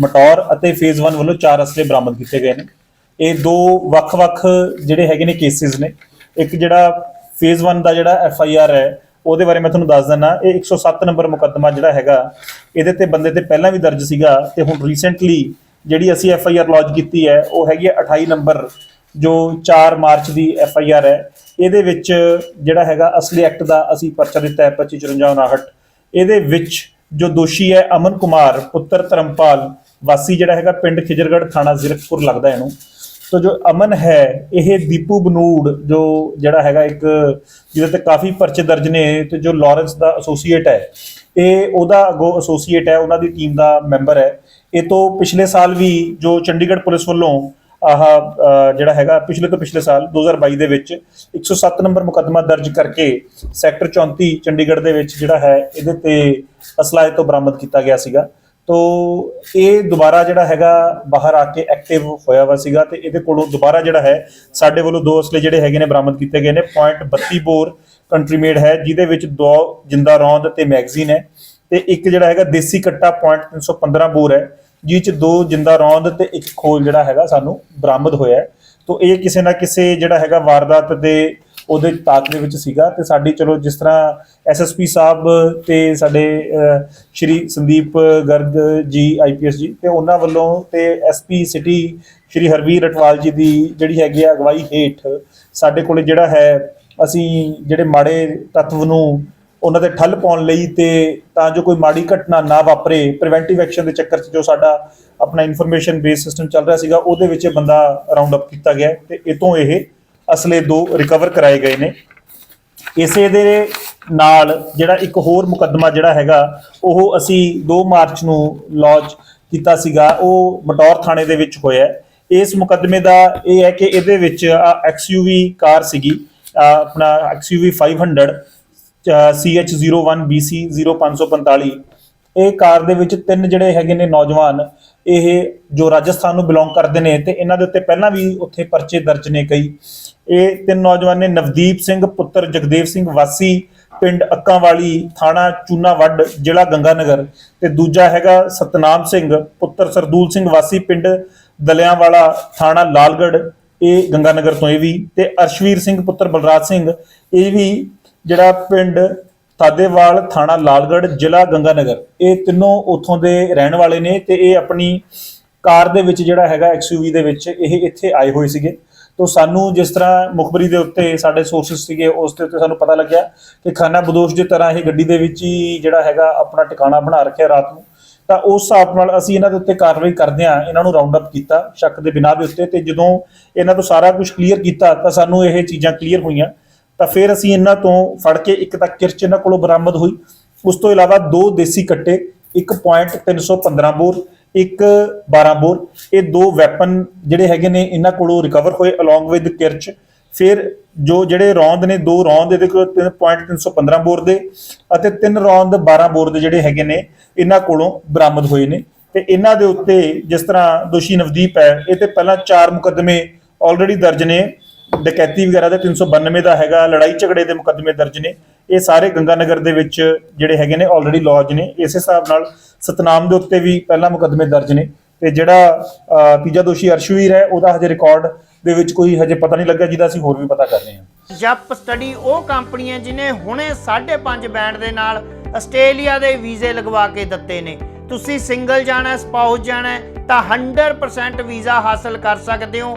ਮਟੌਰ ਅਤੇ ਫੇਜ਼ 1 ਵੱਲੋਂ ਚਾਰ ਅਸਲੇ ਬਰਾਮਦ ਕੀਤੇ ਗਏ ਨੇ। ਇਹ ਦੋ ਵੱਖ-ਵੱਖ ਜਿਹੜੇ ਹੈਗੇ ਨੇ ਕੇਸਿਸ ਨੇ। ਇੱਕ ਜਿਹੜਾ ਫੇਜ਼ 1 ਦਾ ਜਿਹੜਾ ਐਫ ਆਈ ਆਰ ਹੈ, ਉਹਦੇ ਬਾਰੇ ਮੈਂ ਤੁਹਾਨੂੰ ਦੱਸ ਦਿੰਦਾ। ਇਹ 107 ਨੰਬਰ ਮੁਕੱਦਮਾ ਜਿਹੜਾ ਹੈਗਾ, ਇਹਦੇ ਤੇ ਬੰਦੇ ਤੇ ਪਹਿਲਾਂ ਵੀ ਦਰਜ ਸੀਗਾ ਤੇ ਹੁਣ ਰੀਸੈਂਟਲੀ ਜਿਹੜੀ ਅਸੀਂ ਐਫ ਆਈ ਆਰ ਲੌਂਚ ਕੀਤੀ ਹੈ, ਉਹ ਹੈਗੀ ਹੈ 28 ਨੰਬਰ, ਜੋ 4 ਮਾਰਚ ਦੀ ਐਫ ਆਈ ਆਰ ਹੈ। ਇਹਦੇ ਵਿੱਚ ਜਿਹੜਾ ਹੈਗਾ, ਅਸਲੀ ਐਕਟ ਦਾ ਅਸੀਂ ਪਰਚਾ ਦਿੱਤਾ ਹੈ 255459 ਇਹਦੇ ਵਿੱਚ ਜੋ ਦੋਸ਼ੀ ਹੈ, ਅਮਨ ਕੁਮਾਰ, ਪੁੱਤਰ ਧਰਮਪਾਲ ਵਾਸੀ ਜਿਹੜਾ ਹੈਗਾ ਪਿੰਡ ਖਿਜਰਗੜ੍ਹ ਥਾਣਾ ਜ਼ਿਰਕਪੁਰ ਲੱਗਦਾ ਇਹਨੂੰ। ਤੋ ਜੋ ਅਮਨ ਹੈ, ਇਹ ਦੀਪੂ ਬਨੂੜ, ਜੋ ਜਿਹੜਾ ਹੈਗਾ ਇੱਕ ਜਿਹਦੇ ਤੇ ਕਾਫੀ ਪਰਚੇ ਦਰਜ ਨੇ, ਤੇ ਜੋ ਲਾਰੈਂਸ ਦਾ ਐਸੋਸੀਏਟ ਹੈ, ਇਹ ਉਹਦਾ ਅਗੋ ਐਸੋਸੀਏਟ ਹੈ, ਉਹਨਾਂ ਦੀ ਟੀਮ ਦਾ ਮੈਂਬਰ ਹੈ। ਇਹ ਤੋਂ ਪਿਛਲੇ ਸਾਲ ਵੀ ਜੋ ਚੰਡੀਗੜ੍ਹ ਪੁਲਿਸ ਵੱਲੋਂ ਆਹ ਜਿਹੜਾ ਹੈਗਾ ਪਿਛਲੇ ਤੋਂ ਪਿਛਲੇ ਸਾਲ 2022 ਦੇ ਵਿੱਚ 107 ਨੰਬਰ ਮੁਕੱਦਮਾ ਦਰਜ ਕਰਕੇ ਸੈਕਟਰ 34 ਚੰਡੀਗੜ੍ਹ ਦੇ ਵਿੱਚ ਜਿਹੜਾ ਹੈ, ਇਹਦੇ ਤੇ ਅਸਲਾ ਇਹ ਤੋਂ ਬਰਾਮਦ ਕੀਤਾ ਗਿਆ ਸੀਗਾ। ਤੋ ਇਹ ਦੁਬਾਰਾ ਜਿਹੜਾ ਹੈਗਾ ਬਾਹਰ ਆ ਕੇ ਐਕਟਿਵ ਹੋਇਆ ਵਾ ਸੀਗਾ ਤੇ ਇਹਦੇ ਕੋਲੋਂ ਦੁਬਾਰਾ ਜਿਹੜਾ ਹੈ, ਸਾਡੇ ਵੱਲੋਂ ਦੋ ਅਸਲੇ ਜਿਹੜੇ ਹੈਗੇ ਨੇ ਬਰਾਮਦ ਕੀਤੇ ਗਏ ਨੇ। ਪੁਆਇੰਟ 32 ਬੋਰ ਕੰਟਰੀ ਮੇਡ ਹੈ, ਜਿਹਦੇ ਵਿੱਚ ਦੋ ਜਿੰਦਾ ਰੌਂਦ ਤੇ ਮੈਗਜ਼ੀਨ ਹੈ ਤੇ ਇੱਕ ਜਿਹੜਾ ਹੈਗਾ ਦੇਸੀ ਕੱਟਾ ਪੁਆਇੰਟ 315 ਬੋਰ ਹੈ ਜਿਹ ਚ ਦੋ ਜਿੰਦਾ ਰੌਂਦ ਤੇ ਇੱਕ ਖੋਲ ਜਿਹੜਾ ਹੈਗਾ ਸਾਨੂੰ ਬਰਾਮਦ ਹੋਇਆ ਹੈ। ਤੋ ਇਹ ਕਿਸੇ ਨਾ ਕਿਸੇ ਜਿਹੜਾ ਹੈਗਾ ਵਾਰਦਾਤ ਦੇ ਉਹਦੇ ਤਾਕ ਦੇ ਵਿੱਚ ਸੀਗਾ ਤੇ ਸਾਡੀ ਚਲੋ ਜਿਸ ਤਰ੍ਹਾਂ ਐਸਐਸਪੀ ਸਾਹਿਬ ਤੇ ਸਾਡੇ ਸ਼੍ਰੀ ਸੰਦੀਪ ਗਰਗ ਜੀ ਆਈਪੀਐਸ ਜੀ ਤੇ ਉਹਨਾਂ ਵੱਲੋਂ ਤੇ ਐਸਪੀ ਸਿਟੀ ਸ਼੍ਰੀ ਹਰਵੀਰ ਅਟਵਾਲ ਜੀ ਦੀ ਜਿਹੜੀ ਹੈਗੀ ਆ ਅਗਵਾਈ ਹੇਠ ਸਾਡੇ ਕੋਲੇ ਜਿਹੜਾ ਹੈ, ਅਸੀਂ ਜਿਹੜੇ ਮਾੜੇ ਤੱਤਵ ਨੂੰ ਉਹਨਾਂ ਤੇ ਠੱਲ ਪਾਉਣ ਲਈ ਤੇ ਤਾਂ ਜੋ ਕੋਈ ਮਾੜੀ ਘਟਨਾ ਨਾ ਵਾਪਰੇ ਪ੍ਰੀਵੈਂਟਿਵ ਐਕਸ਼ਨ ਦੇ ਚੱਕਰ 'ਚ ਜੋ ਸਾਡਾ ਆਪਣਾ ਇਨਫੋਰਮੇਸ਼ਨ ਬੇਸ ਸਿਸਟਮ ਚੱਲ ਰਿਹਾ ਸੀਗਾ, ਉਹਦੇ ਵਿੱਚ ਇਹ ਬੰਦਾ ਰਾਉਂਡ ਅਪ ਕੀਤਾ ਗਿਆ ਹੈ ਤੇ ਇਹ ਤੋਂ ਇਹ ਅਸਲੇ ਦੋ ਰਿਕਵਰ ਕਰਾਏ ਗਏ ਨੇ। ਇਸੇ ਦੇ ਨਾਲ ਜਿਹੜਾ ਇੱਕ ਹੋਰ ਮੁਕੱਦਮਾ ਜਿਹੜਾ ਹੈਗਾ, ਉਹ ਅਸੀਂ 2 ਮਾਰਚ ਨੂੰ ਲੌਂਚ ਕੀਤਾ ਸੀਗਾ। ਉਹ ਮਟੌਰ ਥਾਣੇ ਦੇ ਵਿੱਚ ਹੋਇਆ ਇਸ ਮੁਕੱਦਮੇ ਦਾ ਇਹ ਹੈ ਕਿ ਇਹਦੇ ਵਿੱਚ ਐਕਸਯੂਵੀ ਕਾਰ ਸੀਗੀ ਆਹ ਆਪਣਾ ਐਕਸਯੂਵੀ 500 CH01 BC 0545 ਇਹ ਕਾਰ ਦੇ ਵਿੱਚ ਤਿੰਨ ਜਿਹੜੇ ਹੈਗੇ ਨੇ ਨੌਜਵਾਨ, ਇਹ ਜੋ ਰਾਜਸਥਾਨ ਨੂੰ ਬਿਲੋਂਗ ਕਰਦੇ ਨੇ ਤੇ ਇਹਨਾਂ ਦੇ ਉੱਤੇ ਪਹਿਲਾਂ ਵੀ ਉੱਥੇ ਪਰਚੇ ਦਰਜ ਨੇ ਕਈ। ਇਹ ਤਿੰਨ ਨੌਜਵਾਨ ਨੇ ਨਵਦੀਪ ਸਿੰਘ, ਪੁੱਤਰ ਜਗਦੇਵ ਸਿੰਘ ਵਾਸੀ, ਪਿੰਡ ਅੱਕਾਂਵਾਲੀ ਥਾਣਾ ਚੂਨਾਵੱਡ, ਜ਼ਿਲ੍ਹਾ ਗੰਗਾਨਗਰ ਤੇ ਦੂਜਾ ਹੈਗਾ ਸਤਨਾਮ ਸਿੰਘ, ਪੁੱਤਰ ਸਰਦੂਲ ਸਿੰਘ ਵਾਸੀ, ਪਿੰਡ ਦਲਿਆਂਵਾਲਾ ਥਾਣਾ ਲਾਲਗੜ੍ਹ, ਇਹ ਗੰਗਾਨਗਰ ਤੋਂ ਇਹ ਵੀ। ਤੇ ਅਰਸ਼ਵੀਰ ਸਿੰਘ, ਪੁੱਤਰ ਬਲਰਾਜ ਸਿੰਘ, ਇਹ ਵੀ ਜਿਹੜਾ ਪਿੰਡ ਤਾਦੇਵਾਲ ਥਾਣਾ ਲਾਲਗੜ੍ਹ, ਜ਼ਿਲ੍ਹਾ ਗੰਗਾਨਗਰ। ਇਹ ਤਿੰਨੋਂ ਉੱਥੋਂ ਦੇ ਰਹਿਣ ਵਾਲੇ ਨੇ ਤੇ ਇਹ ਆਪਣੀ ਕਾਰ ਦੇ ਵਿੱਚ ਜਿਹੜਾ ਹੈਗਾ ਐਕਸਯੂਵੀ ਦੇ ਵਿੱਚ ਇਹ ਇੱਥੇ ਆਏ ਹੋਏ ਸੀਗੇ। ਤੋਂ ਸਾਨੂੰ ਜਿਸ ਤਰ੍ਹਾਂ ਮੁਖਬਰੀ ਦੇ ਉੱਤੇ ਸਾਡੇ ਸੋਰਸਸ ਸੀਗੇ, ਉਸ ਦੇ ਉੱਤੇ ਸਾਨੂੰ ਪਤਾ ਲੱਗਿਆ ਕਿ ਖਾਨਾ ਬਦੋਸ਼ ਦੀ ਤਰ੍ਹਾਂ ਇਹ ਗੱਡੀ ਦੇ ਵਿੱਚ ਹੀ ਜਿਹੜਾ ਹੈਗਾ ਆਪਣਾ ਟਿਕਾਣਾ ਬਣਾ ਰੱਖਿਆ ਰਾਤ ਨੂੰ। ਤਾਂ ਉਸ ਹਿਸਾਬ ਨਾਲ ਅਸੀਂ ਇਹਨਾਂ ਦੇ ਉੱਤੇ ਕਾਰਵਾਈ ਕਰਦੇ ਹਾਂ, ਇਹਨਾਂ ਨੂੰ ਰਾਉਂਡ ਅਪ ਕੀਤਾ ਸ਼ੱਕ ਦੇ ਬਿਨਾਂ ਦੇ ਉੱਤੇ ਤੇ ਜਦੋਂ ਇਹਨਾਂ ਤੋਂ ਸਾਰਾ ਕੁਝ ਕਲੀਅਰ ਕੀਤਾ ਤਾਂ ਸਾਨੂੰ ਇਹ ਚੀਜ਼ਾਂ ਕਲੀਅਰ ਹੋਈਆਂ। ਤਾਂ ਫਿਰ ਅਸੀਂ ਇਹਨਾਂ ਤੋਂ ਫੜ ਕੇ ਇੱਕ ਤਾਂ ਕਿਰਚ ਇਹਨਾਂ ਕੋਲੋਂ ਬਰਾਮਦ ਹੋਈ। ਉਸ ਤੋਂ ਇਲਾਵਾ ਦੋ ਦੇਸੀ ਕੱਟੇ, ਇੱਕ ਪੁਆਇੰਟ 315 ਬੋਰ, ਇੱਕ 12 ਬੋਰ। ਇਹ ਦੋ ਵੈਪਨ ਜਿਹੜੇ ਹੈਗੇ ਨੇ ਇਹਨਾਂ ਕੋਲੋਂ ਰਿਕਵਰ ਹੋਏ ਅਲੋਂਗ ਵਿਦ ਕਿਰਚ। ਫਿਰ ਜੋ ਜਿਹੜੇ ਰੌਂਦ ਨੇ, ਦੋ ਰੌਂਦ ਇਹਦੇ ਕੋਲ 3.315 ਬੋਰ ਦੇ ਅਤੇ ਤਿੰਨ ਰੌਂਦ 12 ਬੋਰ ਦੇ ਜਿਹੜੇ ਹੈਗੇ ਨੇ, ਇਹਨਾਂ ਕੋਲੋਂ ਬਰਾਮਦ ਹੋਏ ਨੇ। ਤੇ ਇਹਨਾਂ ਦੇ ਉੱਤੇ ਜਿਸ ਤਰ੍ਹਾਂ ਦੋਸ਼ੀ ਨਵਦੀਪ ਹੈ, ਇਹ ਤੇ ਪਹਿਲਾਂ ਚਾਰ ਮੁਕੱਦਮੇ ਆਲਰੇਡੀ ਦਰਜ ਨੇ। ਡਕੈਤੀ ਵਗੈਰਾ ਦੇ 392 ਦਾ ਹੈਗਾ, ਲੜਾਈ ਝਗੜੇ ਦੇ ਮੁਕੱਦਮੇ ਦਰਜ ਨੇ। ਇਹ ਸਾਰੇ ਗੰਗਾਨਗਰ ਦੇ ਵਿੱਚ ਜਿਹੜੇ ਹੈਗੇ ਨੇ ਆਲਰੇਡੀ ਲੌਜ ਨੇ। ਇਸੇ ਹਿਸਾਬ ਨਾਲ ਸਤਨਾਮ ਦੇ ਉੱਤੇ ਵੀ ਪਹਿਲਾਂ ਮੁਕੱਦਮੇ ਦਰਜ ਨੇ। ਤੇ ਜਿਹੜਾ ਤੀਜਾ ਦੋਸ਼ੀ ਅਰਸ਼ਵੀਰ ਹੈ, ਉਹਦਾ ਹਜੇ ਰਿਕਾਰਡ ਦੇ ਵਿੱਚ ਕੋਈ ਹਜੇ ਪਤਾ ਨਹੀਂ ਲੱਗਾ ਜਿਹਦਾ ਅਸੀਂ ਹੋਰ ਵੀ ਪਤਾ ਕਰ ਰਹੇ ਹਾਂ। ਜਪ ਸਟੱਡੀ ਉਹ ਕੰਪਨੀ ਹੈ ਜਿਨੇ ਹੁਣੇ 5.5 ਬੈਂਡ ਦੇ ਨਾਲ ਆਸਟ੍ਰੇਲੀਆ ਦੇ ਵੀਜ਼ੇ ਲਗਵਾ ਕੇ ਦਿੱਤੇ ਨੇ। ਤੁਸੀਂ ਸਿੰਗਲ ਜਾਣਾ ਸਪਾਊਸ ਜਾਣਾ, ਤਾਂ 100% ਵੀਜ਼ਾ ਹਾਸਲ ਕਰ ਸਕਦੇ ਹੋ।